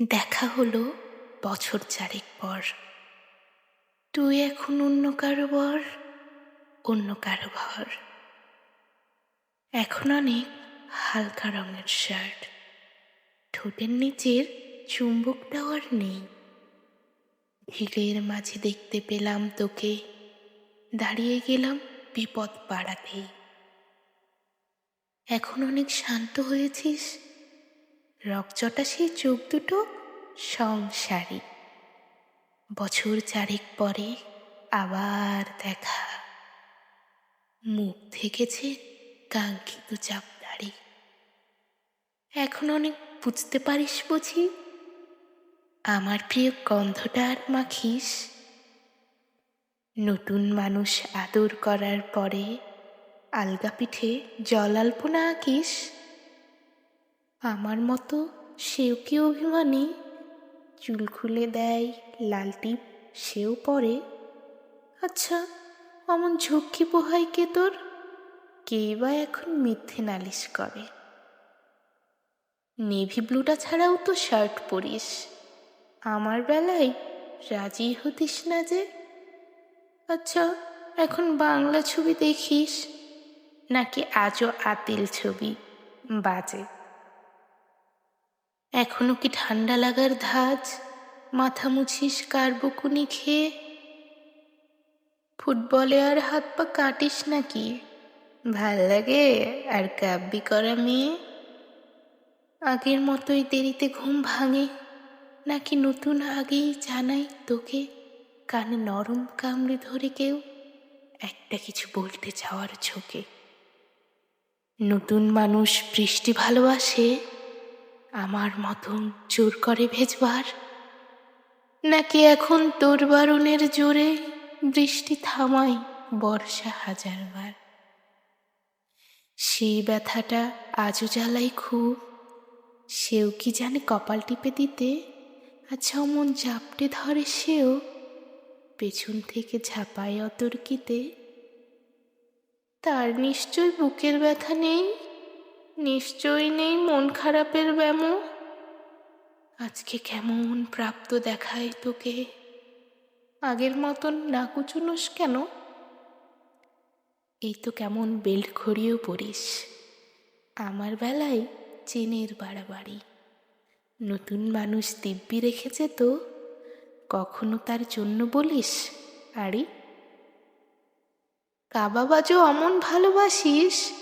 দেখা হলো বছর চারেক পর। তুই এখন অন্য কারও বর, অন্য কারও ঘর। এখন অনেক হালকা রঙের শার্ট। ঠোঁটের নিচের চুম্বকটাও আর নেই। ভিড়ের মাঝে দেখতে পেলাম তোকে। দাঁড়িয়ে গেলাম বিপদ পাড়াতেই। এখন অনেক শান্ত হয়েছিস? রকচটা সেই চোখ দুটো সংসারী। বছর চারেক পরে আবার দেখা। মুখ থেকেছে কাঙ্ক্ষিত চাপদাড়ি এখন অনেক বুঝতে পারিস বুঝি? আমার প্রিয় গন্ধটা আর মাখিস? নতুন মানুষ আদর করার পরে আলগা পিঠে জল আলপনা আঁকিস? আমার মতো সেও কি অভিমানী? চুল খুলে দেয়, লাল টিপ, সেও পরে। আচ্ছা অমন ঝক্কি পোহাই কে তোর? কে বা এখন মিথ্যে নালিশ করে? নেভি ব্লুটা ছাড়াও তো শার্ট পরিস। আমার বেলায় রাজি হতিস না যে? আচ্ছা এখন বাংলা ছবি দেখিস? নাকি আজও আতিল ছবি বাজে? এখনও কি ঠান্ডা লাগার ধাজ মাথা মুছিস কার বকুনি খেয়ে? ফুটবলে আর হাত পা কাটিস নাকি? ভালো লাগে আর কাব্যি করা মেয়ে? আগের মতোই দেরিতে ঘুম ভাঙে, নাকি নতুন আগেই জানাই তোকে কানে নরম কামড়ে ধরে কেউ? একটা কিছু বলতে চাওয়ার ঝোঁকে। নতুন মানুষ বৃষ্টি ভালোবাসে আমার মতন জোর করে ভেজবার? নাকি এখন তোর বারণের জোরে বৃষ্টি থামাই বর্ষা হাজারবার? সেই ব্যথাটা আজও জ্বালাই খুব। সেও কি জানে কপাল টিপে দিতে? আচ্ছা অমন জাপটে ধরে সেও পেছন থেকে ঝাঁপায় অতর্কিতে। তার নিশ্চয় বুকের ব্যথা নেই? নিশ্চয়ই নেই মন খারাপের ব্যামো? আজকে কেমন প্রাপ্ত দেখায় তোকে? আগের মতন না কুচুনোস কেন? এই তো কেমন বেল্ট ঘড়িয়েও পড়িস। আমার বেলায় চেনের বাড়াবাড়ি। নতুন মানুষ দিব্যি রেখেছে তো। কখনো তার জন্য বলিস, আরে? কাবাবাজও অমন ভালোবাসিস?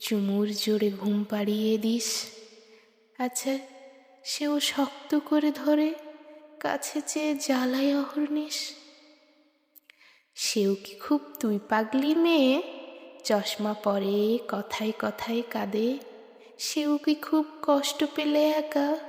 চুমুর জোরে ঘুম পাড়িয়ে দিস। আচ্ছা সেও শক্ত করে ধরে কাছে চেয়ে জ্বালায় অহর্নিস সেও কি খুব তুই পাগলি মেয়ে? চশমা পরে কথায় কথায় কাঁদে। সেও কি খুব কষ্ট পেলে একা?